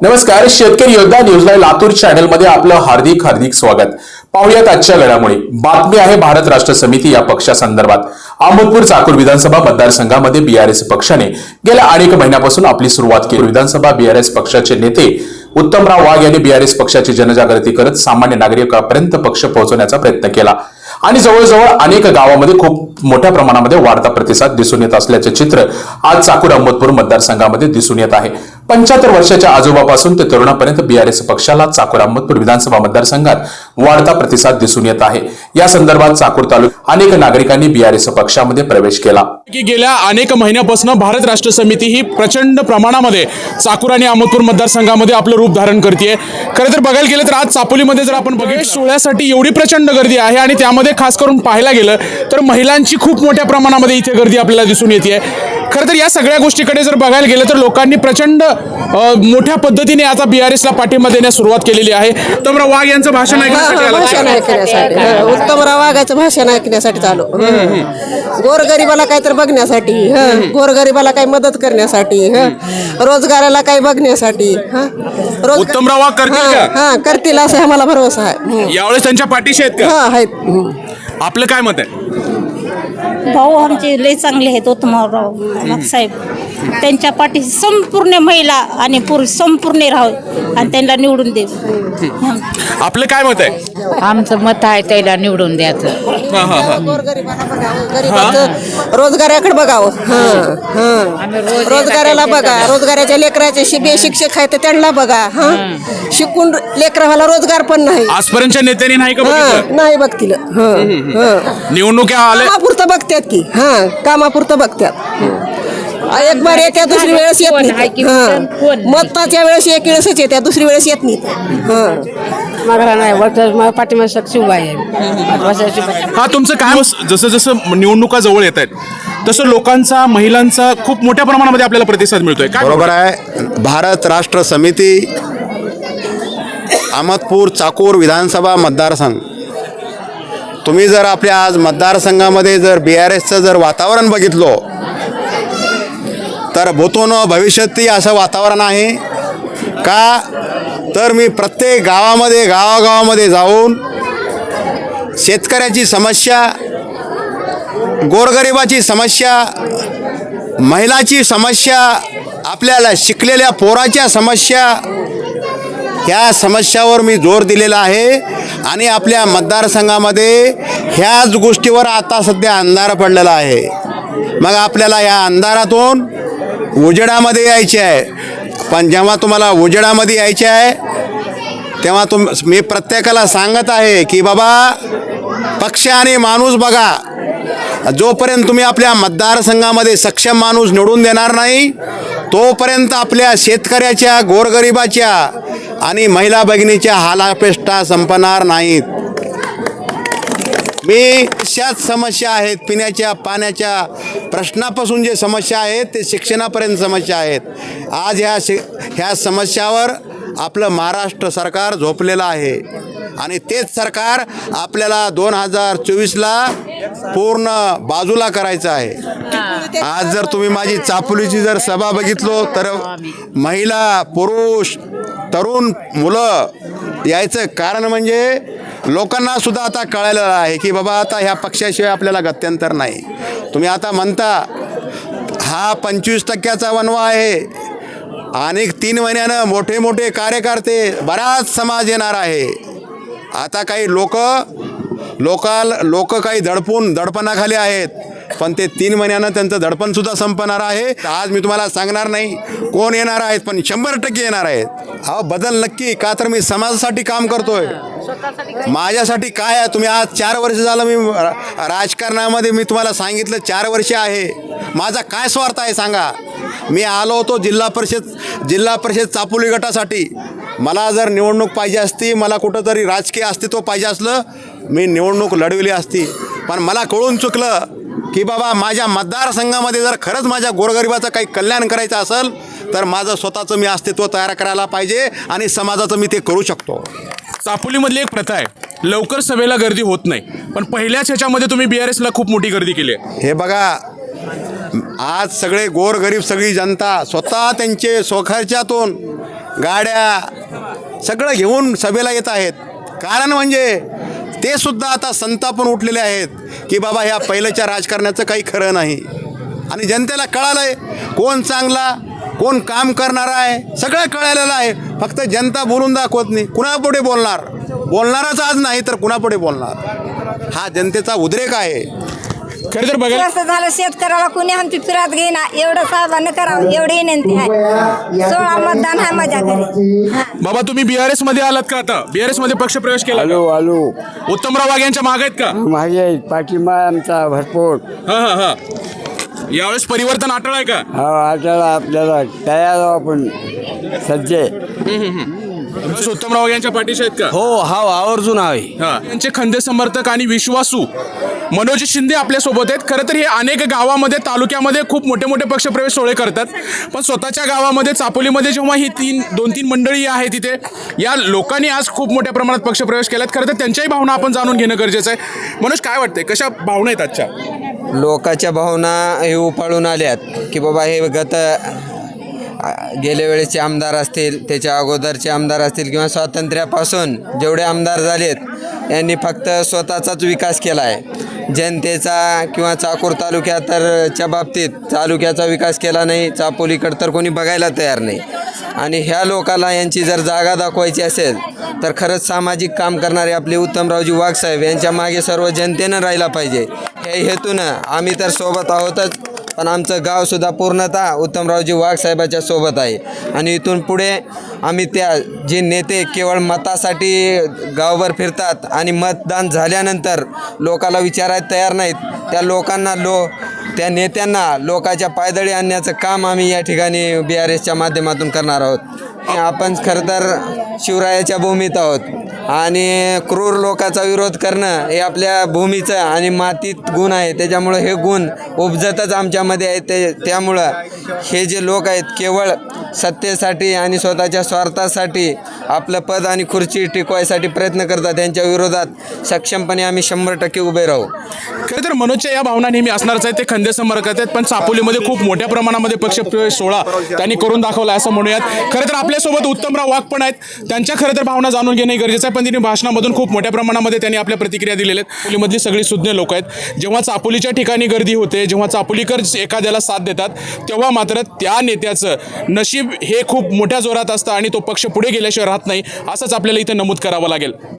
नमस्कार शेतकरी योद्धा न्यूजला लातूर चॅनलमध्ये आपलं हार्दिक हार्दिक स्वागत. पाहुयात आजच्या घडामोडी. बातमी आहे भारत राष्ट्र समिती या पक्षासंदर्भात. अहमदपूर चाकूर विधानसभा मतदारसंघामध्ये बीआरएस पक्षाने गेल्या अनेक महिन्यापासून आपली सुरुवात केली. विधानसभा बीआरएस पक्षाचे नेते उत्तमराव वाघ यांनी बीआरएस पक्षाची जनजागृती करत सामान्य नागरिकांपर्यंत पक्ष पोहोचवण्याचा प्रयत्न केला. आणि जवळजवळ अनेक गावामध्ये खूप मोठ्या प्रमाणामध्ये वाढता प्रतिसाद दिसून येत असल्याचे चित्र आज चाकूर अहमदपूर मतदारसंघामध्ये दिसून येत आहे. पंच्याहत्तर वर्षाच्या आजोबापासून ते तरुणापर्यंत बीआरएस पक्षाला चाकूर अहमदपूर विधानसभा मतदारसंघात वाढता प्रतिसाद दिसून येत आहे. या संदर्भात चाकूर तालुक्यात अनेक नागरिकांनी बीआरएस पक्षामध्ये प्रवेश केला. की गेल्या अनेक महिन्यापासून भारत राष्ट्र समिती ही प्रचंड प्रमाणामध्ये चाकूर आणि अहमदपूर मतदारसंघामध्ये आपलं रूप धारण करते खरं तर बघायला गेलं तर आज चापोलीमध्ये जर आपण बघितलं सोहळ्यासाठी एवढी प्रचंड गर्दी आहे आणि त्यामध्ये खास करून पाहायला गेलं तर महिलांची खूप मोठ्या प्रमाणामध्ये इथे गर्दी आपल्याला दिसून येते खरं तर या सगळ्या गोष्टीकडे जर बघायला गेलं तर लोकांनी प्रचंड मोठ्या पद्धतीने आता बीआरएसला पाठिंबा देण्यास सुरुवात केलेली आहे. तर वाघ यांचं भाषण ऐकण्यासाठी आलं. भाषण ऐकण्यासाठी. उत्तमराव वाघाचं भाषण ऐकण्यासाठी चालू. गोरगरिबाला काहीतरी बघण्यासाठी. हं, गोरगरिबाला काही मदत करण्यासाठी. हं, रोजगाराला काही बघण्यासाठी. रोज- उत्तमराव वाघ करतील का? करतील असं आम्हाला भरोसा आहे. हं. यावेळेस त्यांच्या पाठीशी आहेत का? हं, आहेत. आपलं काय मत आहे? भाऊ आमचे लय चांगले आहेत उत्तमराव साहेब. त्यांच्या पाठीशी संपूर्ण महिला आणि पुरुष संपूर्ण राहावे आणि त्यांना निवडून देऊ. आपलं काय मत आहे? आमचं मत आहे त्याला निवडून द्यायचं. हा, हा, हा. गोरगरिबाला बघावं गरिबाचं रोजगाराकडे बघावं. हं, हं. रोजगाराला बघा. रोजगाराच्या लेकराचे शिबे शिक्षक आहेत तर त्यांना बघा. हं? शिकून लेकराला रोजगार पण नाही. आजपर्यंतच्या नेत्यांनी नाही का बघितलं? हं, नाही बघतील. हं, हं. निवडणुक्या आल्या कामापुरतं बघतात की. हा कामापुरतं बघतात एक बार येत्या दुसरी वेळेस येत नाही. मताच्या वेळेस एक वेळेसच येत्या दुसरी वेळेस येत नाही. आहे. हा तुमचं काय जसं जसं निवडणुका जवळ येत आहेत तसं लोकांचा महिलांचा खूप मोठ्या प्रमाणामध्ये आपल्याला प्रतिसाद मिळतोय. बरोबर आहे. भारत राष्ट्र समिती अहमदपूर चाकूर विधानसभा मतदारसंघ. तुम्ही जर आपल्या आज मतदारसंघामध्ये जर बी आर एसचं जर वातावरण बघितलो तर भूतून भविष्यातही असं वातावरण आहे का? तर मी प्रत्येक गावामध्ये गावागावामध्ये जाऊन शेतकऱ्याची समस्या गोरगरिबाची समस्या महिलाची समस्या आपल्याला शिकलेल्या पोराच्या समस्या ह्या समस्यावर मी जोर दिलेला आहे. आणि आपल्या मतदारसंघामध्ये ह्याच गोष्टीवर आता सध्या अंधार पडलेला आहे. मग आपल्याला या अंधारातून उजेडामध्ये यायचे आहे. पण जेव्हा तुम्हाला उजेडामध्ये यायचे आहे तेव्हा तुम मी प्रत्येकाला सांगत आहे की बाबा पक्ष आणि माणूस बघा. जोपर्यंत तुम्ही आपल्या मतदारसंघामध्ये सक्षम माणूस निवडून देणार नाही तोपर्यंत आपल्या शेतकऱ्याच्या गोरगरिबाच्या आणि महिला भगिनीच्या हालापेष्टा संपणार नाहीत. मी अशाच समस्या आहेत पिण्याच्या पाण्याच्या प्रश्नापासून जे समस्या आहेत ते शिक्षणापर्यंत समस्या आहेत. आज ह्या शि ह्या समस्यावर आपलं महाराष्ट्र सरकार झोपलेलं आहे. आणि तेच सरकार आपल्याला दोन हजार चोवीसला पूर्ण बाजूला करायचं आहे. आज जर तुम्ही माझी चापोलीची जर सभा बघितलो तर महिला पुरुष तरुण मुलं यायचं कारण म्हणजे लोकांना सुद्धा आता कळालेलं आहे की बाबा आता ह्या पक्षाशिवाय आपल्याला गत्यंतर नाही. तुम्ही आता म्हणता हा पंचवीस टक्क्याचा वनवा आहे. आणि तीन महिन्यानं मोठे मोठे कार्यकर्ते बराच समाज येणार आहे. आता काही लोक लोकाल लोक काही दडपून दडपणाखाली आहेत. पण ते तीन महिन्यानं त्यांचं धडपणसुद्धा संपणार आहे. आज मी तुम्हाला सांगणार नाही कोण येणार आहेत पण शंभर टक्के येणार आहेत. अहो बदल नक्की का तर मी समाजासाठी काम करतोय. माझ्यासाठी काय आहे? तुम्ही आज चार वर्ष झालं मी राजकारणामध्ये मी तुम्हाला सांगितलं चार वर्ष आहे. माझा काय स्वार्थ आहे सांगा. मी आलो होतो जिल्हा परिषद जिल्हा परिषद चापोली गटासाठी. मला जर निवडणूक पाहिजे असती मला कुठंतरी राजकीय अस्तित्व पाहिजे असलं मी निवडणूक लढविली असती. पण मला कळून चुकलं की बाबा माझ्या मतदारसंघामध्ये जर खरंच माझ्या गोरगरिबाचं काही कल्याण करायचं असेल तर माझं स्वतःचं मी अस्तित्व तयार करायला पाहिजे आणि समाजाचं मी ते करू शकतो. चापोलीमधली एक प्रथा आहे. लवकर सभेला गर्दी होत नाही. पण पहिल्याच ह्याच्यामध्ये तुम्ही बीआरएसला खूप मोठी गर्दी केली आहे. हे बघा आज सगळे गोरगरीब सगळी जनता स्वतः त्यांचे स्वखर्चातून गाड्या सगळं घेऊन सभेला येत आहेत. कारण म्हणजे ते सुद्धा आता संतापून उठलेले आहेत की बाबा ह्या पहिल्याच्या राजकारणाचं काही खरं नाही. आणि जनतेला कळालं आहे कोण चांगला कोण काम करणारा आहे सगळं कळालेलं आहे. फक्त जनता बोलून दाखवत नाही. कुणापुढे बोलणार? बोलणारच आज नाही तर कुणापुढे बोलणार? हा जनतेचा उद्रेक आहे. खरं तर बघायला असं झालं शेतकऱ्याला कुणी आमची फिरात घेईना. एवढं साहेबांना करावं एवढी विनंती आहे. सोळा मतदान आहे माझ्या घरी. हा. बाबा तुम्ही बीआरएसमध्ये आलात का आता? बीआरएसमध्ये पक्ष प्रवेश केला का? आलो आलो उत्तमराव वाघ यांच्या माग आहेत का? माझे पाठिंबा आमचा भरपूर. हा हा हा. यावेळेस परिवर्तन अटळ आहे का? हा आपल्याला आपल्याला तयार आहो आपण. सज्जे. यावेळेस उत्तमराव वाघ यांच्या पाठीशी आहेत का? हो हा आवर्जून आहे. हा. यांचे खंदे समर्थक आणि विश्वासू. मनोज शिंदे आपल्यासोबत आहेत. खरं तर हे अनेक गावामध्ये तालुक्यामध्ये खूप मोठे मोठे पक्षप्रवेश सोहळे करतात. पण स्वतःच्या गावामध्ये चापोलीमध्ये जेव्हा ही तीन दोन तीन मंडळी आहे तिथे या लोकांनी आज खूप मोठ्या प्रमाणात पक्षप्रवेश केलात. खरं तर त्यांच्याही भावना आपण जाणून घेणं गरजेचं आहे. मनोज काय वाटतंय? कशा भावना आहेत आजच्या? लोकाच्या भावना हे उफाळून आल्यात की बाबा हे गत गेल्या वेळेचे आमदार असतील त्याच्या अगोदरचे आमदार असतील किंवा स्वातंत्र्यापासून जेवढे आमदार झालेत यांनी फक्त स्वतःचाच विकास केला आहे जनतेचा किंवा चाकूर तालुक्या तर च्या बाबतीत तालुक्याचा विकास केला नाही चापोलीकडं तर कोणी बघायला तयार नाही. आणि ह्या लोकाला यांची जर जागा दाखवायची असेल तर खरंच सामाजिक काम करणारे आपले उत्तमरावजी वाघसाहेब यांच्या मागे सर्व जनतेनं राहिला पाहिजे. हे हेतूनं आम्ही तर सोबत आहोतच. पण आमचं गावसुद्धा पूर्णतः उत्तमरावजी वाघसाहेबाच्या सोबत आहे. आणि इथून पुढे आम्ही त्या जे नेते केवळ मतासाठी गावभर फिरतात आणि मतदान झाल्यानंतर लोकाला विचारायला तयार नाहीत. त्या लोकांना लो त्या नेत्यांना लोकाच्या पायदळी आणण्याचं काम आम्ही या ठिकाणी बी आर एसच्या माध्यमातून करणार आहोत. आपण खरं तर शिवरायाच्या भूमीत आहोत. आणि क्रूर लोकाचा विरोध करणं हे आपल्या भूमीचं आणि मातीत गुण आहे. त्याच्यामुळं हे गुण उपजतच आमच्यामध्ये आहे. ते त्यामुळं हे जे लोक आहेत केवळ सत्तेसाठी आणि स्वतःच्या स्वार्थासाठी आपलं पद आणि खुर्ची टिकवायसाठी प्रयत्न करतात. त्यांच्या विरोधात सक्षमपणे आम्ही शंभर टक्के उभे राहू. खरं तर मनोजच्या या भावना नेहमी असणारच आहेत. ते खंदे करत आहेत. पण चापोलीमध्ये खूप मोठ्या प्रमाणामध्ये पक्षप्रवेश सोहळा त्यांनी करून दाखवला असं म्हणूयात. खरं तर आपल्यासोबत उत्तमराव वाघ पण आहेत. त्यांच्या खरं तर भावना जाणून घेणे गरजेचं आहे. पण त्यांनी भाषणामधून खूप मोठ्या प्रमाणामध्ये त्यांनी आपल्या प्रतिक्रिया दिलेल्या आहेत. चापोलीमधली सगळी सुज्ञ लोक आहेत. जेव्हा चापोलीच्या ठिकाणी गर्दी होते जेव्हा चापोलीकर एखाद्याला साथ देतात तेव्हा मात्र त्या नेत्याचं नशीब हे खूप मोठ्या जोरात असतं आणि तो पक्ष पुढे गेल्याशिवाय राहत नाही असंच आपल्याला इथं नमूद करावं लागेल.